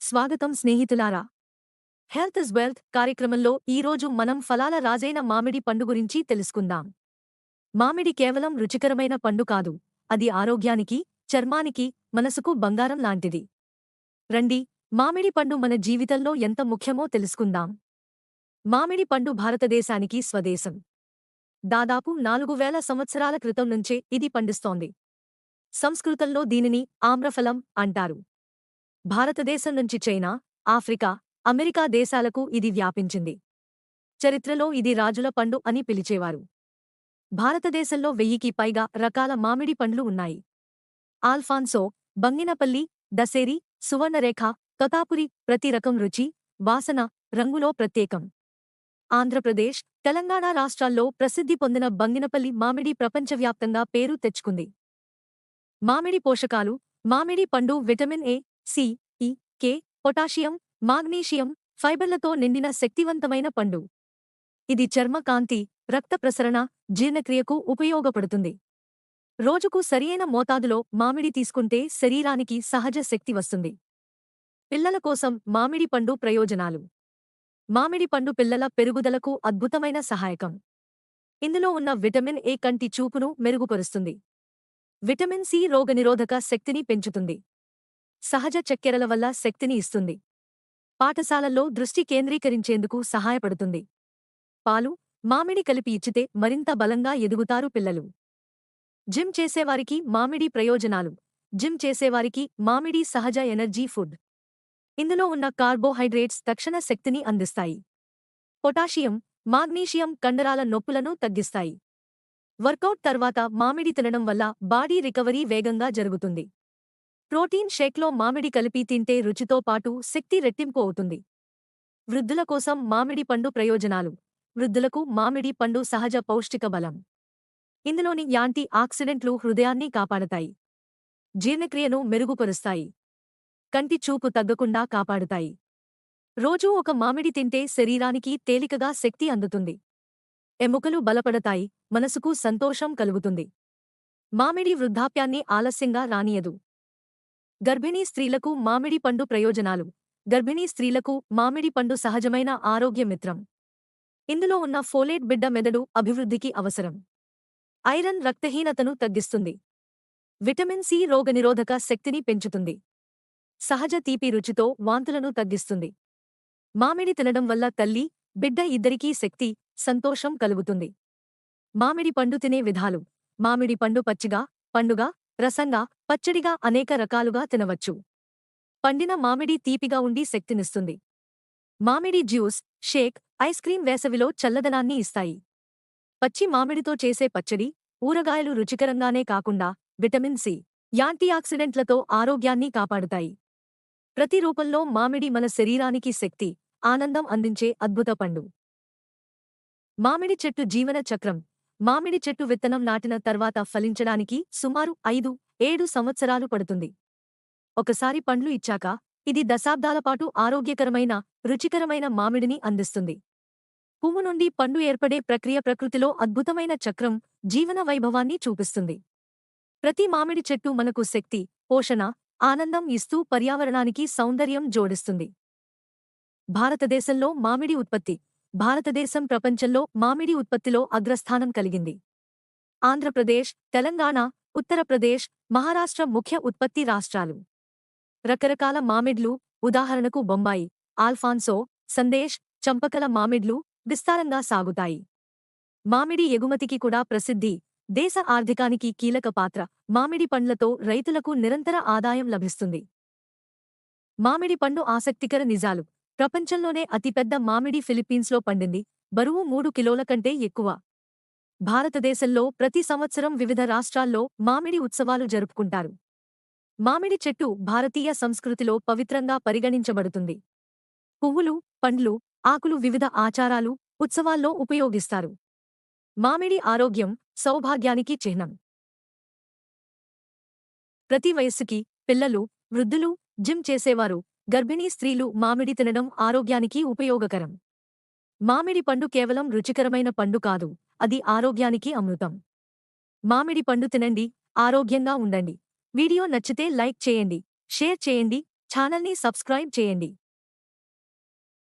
స్వాగతం స్నేహితులారా. Health is wealth కార్యక్రమంలో ఈరోజు మనం ఫలాల రాజైన మామిడి పండు గురించి తెలుసుకుందాం. మామిడి కేవలం రుచికరమైన పండు కాదు అది ఆరోగ్యానికి చర్మానికి మనసుకు బంగారం లాంటిది. రండి మామిడి పండు మన జీవితంలో ఎంత ముఖ్యమో తెలుసుకుందాం. మామిడి పండు భారతదేశానికి స్వదేశం. దాదాపు నాలుగు వేల సంవత్సరాల క్రితం నుంచే ఇది పండిస్తోంది. సంస్కృతంలో దీనిని ఆమ్రఫలం అంటారు. భారతదేశం నుంచి చైనా ఆఫ్రికా అమెరికా దేశాలకు ఇది వ్యాపించింది. చరిత్రలో ఇది రాజుల పండు అని పిలిచేవారు. భారతదేశంలో వెయ్యికి పైగా రకాల మామిడి పండ్లు ఉన్నాయి. ఆల్ఫాన్సో బంగినపల్లి దసేరి సువర్ణరేఖ తొతాపురి ప్రతి రకం రుచి వాసన రంగులో ప్రత్యేకం. ఆంధ్రప్రదేశ్ తెలంగాణ రాష్ట్రాల్లో ప్రసిద్ధి పొందిన బంగినపల్లి మామిడి ప్రపంచవ్యాప్తంగా పేరు తెచ్చుకుంది. మామిడి పోషకాలు మామిడి పండు vitamin A C E K potassium magnesium ఫైబర్లతో నిండిన శక్తివంతమైన పండు. ఇది చర్మ కాంతి రక్త ప్రసరణ జీర్ణక్రియకు ఉపయోగపడుతుంది. రోజుకు సరియైన మోతాదులో మామిడి తీసుకుంటే శరీరానికి సహజ శక్తి వస్తుంది. పిల్లల కోసం మామిడి పండు ప్రయోజనాలు. మామిడి పండు పిల్లల పెరుగుదలకు అద్భుతమైన సహాయకం. ఇందులో ఉన్న విటమిన్ ఏ కంటి చూపును మెరుగుపరుస్తుంది. విటమిన్ సి రోగనిరోధక శక్తిని పెంచుతుంది. సహజ చక్కెరల వల్ల శక్తిని ఇస్తుంది. పాఠశాలల్లో దృష్టి కేంద్రీకరించేందుకు సహాయపడుతుంది. పాలు మామిడి కలిపి ఇచ్చితే మరింత బలంగా ఎదుగుతారు పిల్లలు. జిమ్ చేసేవారికి మామిడి ప్రయోజనాలు. జిమ్ చేసేవారికి మామిడి సహజ ఎనర్జీ ఫుడ్. ఇందులో ఉన్న కార్బోహైడ్రేట్స్ తక్షణ శక్తిని అందిస్తాయి. పొటాషియం మాగ్నీషియం కండరాల నొప్పులను తగ్గిస్తాయి. వర్కౌట్ తర్వాత మామిడి తినడం వల్ల బాడీ రికవరీ వేగంగా జరుగుతుంది. ప్రోటీన్ షేక్లో మామిడి కలిపి తింటే రుచితో పాటు శక్తి రెట్టింపు అవుతుంది. వృద్ధుల కోసం మామిడి పండు ప్రయోజనాలు. వృద్ధులకు మామిడి పండు సహజ పౌష్టిక బలం. ఇందులోని యాంటీ ఆక్సిడెంట్లు హృదయాన్ని కాపాడతాయి. జీర్ణక్రియను మెరుగుపరుస్తాయి. కంటి చూపు తగ్గకుండా కాపాడుతాయి. రోజూ ఒక మామిడి తింటే శరీరానికి తేలికగా శక్తి అందుతుంది. ఎముకలు బలపడతాయి మనసుకు సంతోషం కలుగుతుంది. మామిడి వృద్ధాప్యాన్ని ఆలస్యంగా రానియదు. గర్భిణీ స్త్రీలకు మామిడి పండు ప్రయోజనాలు. గర్భిణీ స్త్రీలకు మామిడి పండు సహజమైన ఆరోగ్య మిత్రం. ఇందులో ఉన్న ఫోలేట్ బిడ్డ మెదడు అభివృద్ధికి అవసరం. ఐరన్ రక్తహీనతను తగ్గిస్తుంది. విటమిన్ సి రోగనిరోధక శక్తిని పెంచుతుంది. సహజ తీపి రుచితో వాంతులను తగ్గిస్తుంది. మామిడి తినడం వల్ల తల్లి బిడ్డ ఇద్దరికీ శక్తి సంతోషం కలుగుతుంది. మామిడి పండు తినే విధాలు. మామిడి పండు పచ్చిగా పండుగ రసంగా పచ్చడిగా అనేక రకాలుగా తినవచ్చు. పండిన మామిడి తీపిగా ఉండి శక్తినిస్తుంది. మామిడి జ్యూస్ షేక్ ఐస్ క్రీం వేసవిలో చల్లదనాన్ని ఇస్తాయి. పచ్చి మామిడితో చేసే పచ్చడి ఊరగాయలు రుచికరంగానే కాకుండా విటమిన్ సి యాంటీఆక్సిడెంట్లతో ఆరోగ్యాన్ని కాపాడుతాయి. ప్రతి రూపంలో మామిడి మన శరీరానికి శక్తి ఆనందం అందించే అద్భుత పండు. మామిడి చెట్టు జీవన చక్రం మామిడి చెట్టు విత్తనం నాటిన తర్వాత ఫలించడానికి సుమారు ఐదు ఏడు సంవత్సరాలు పడుతుంది. ఒకసారి పండ్లు ఇచ్చాక ఇది దశాబ్దాలపాటు ఆరోగ్యకరమైన రుచికరమైన మామిడిని అందిస్తుంది. పువ్వు నుండి పండు ఏర్పడే ప్రక్రియ ప్రకృతిలో అద్భుతమైన చక్రం జీవన వైభవాన్ని చూపిస్తుంది. ప్రతి మామిడి చెట్టు మనకు శక్తి పోషణ ఆనందం ఇస్తూ పర్యావరణానికి సౌందర్యం జోడిస్తుంది. భారతదేశంలో మామిడి ఉత్పత్తి భారతదేశం ప్రపంచంలో మామిడి ఉత్పత్తిలో అగ్రస్థానం కలిగింది. ఆంధ్రప్రదేశ్ తెలంగాణ ఉత్తరప్రదేశ్ మహారాష్ట్ర ముఖ్య ఉత్పత్తి రాష్ట్రాలు. రకరకాల మామిడ్లు ఉదాహరణకు బొంబాయి ఆల్ఫాన్సో సందేశ్ చంపకల మామిడ్లు విస్తారంగా సాగుతాయి. మామిడి ఎగుమతికి కూడా ప్రసిద్ధి దేశ ఆర్థికానికి కీలక పాత్ర మామిడి పండ్లతో రైతులకు నిరంతర ఆదాయం లభిస్తుంది. మామిడి పండు ఆసక్తికర నిజాలు ప్రపంచంలోనే అతిపెద్ద మామిడి ఫిలిప్పీన్స్లో పండింది. బరువు మూడు కిలోల కంటే ఎక్కువ. భారతదేశంలో ప్రతి సంవత్సరం వివిధ రాష్ట్రాల్లో మామిడి ఉత్సవాలు జరుపుకుంటారు. మామిడి చెట్టు భారతీయ సంస్కృతిలో పవిత్రంగా పరిగణించబడుతుంది. పువ్వులు పండ్లు ఆకులు వివిధ ఆచారాలు ఉత్సవాల్లో ఉపయోగిస్తారు. మామిడి ఆరోగ్యం సౌభాగ్యానికి చిహ్నం. ప్రతి వయస్సుకి పిల్లలు వృద్ధులు జిమ్ చేసేవారు. గర్భిణీ స్త్రీలు మామిడి తినడం ఆరోగ్యానికి ఉపయోగకరం. మామిడి పండు కేవలం రుచికరమైన పండు కాదు అది ఆరోగ్యానికి అమృతం. మామిడి పండు తినండి ఆరోగ్యంగా ఉండండి. వీడియో నచ్చితే లైక్ చేయండి షేర్ చేయండి ఛానల్ని సబ్స్క్రైబ్ చేయండి.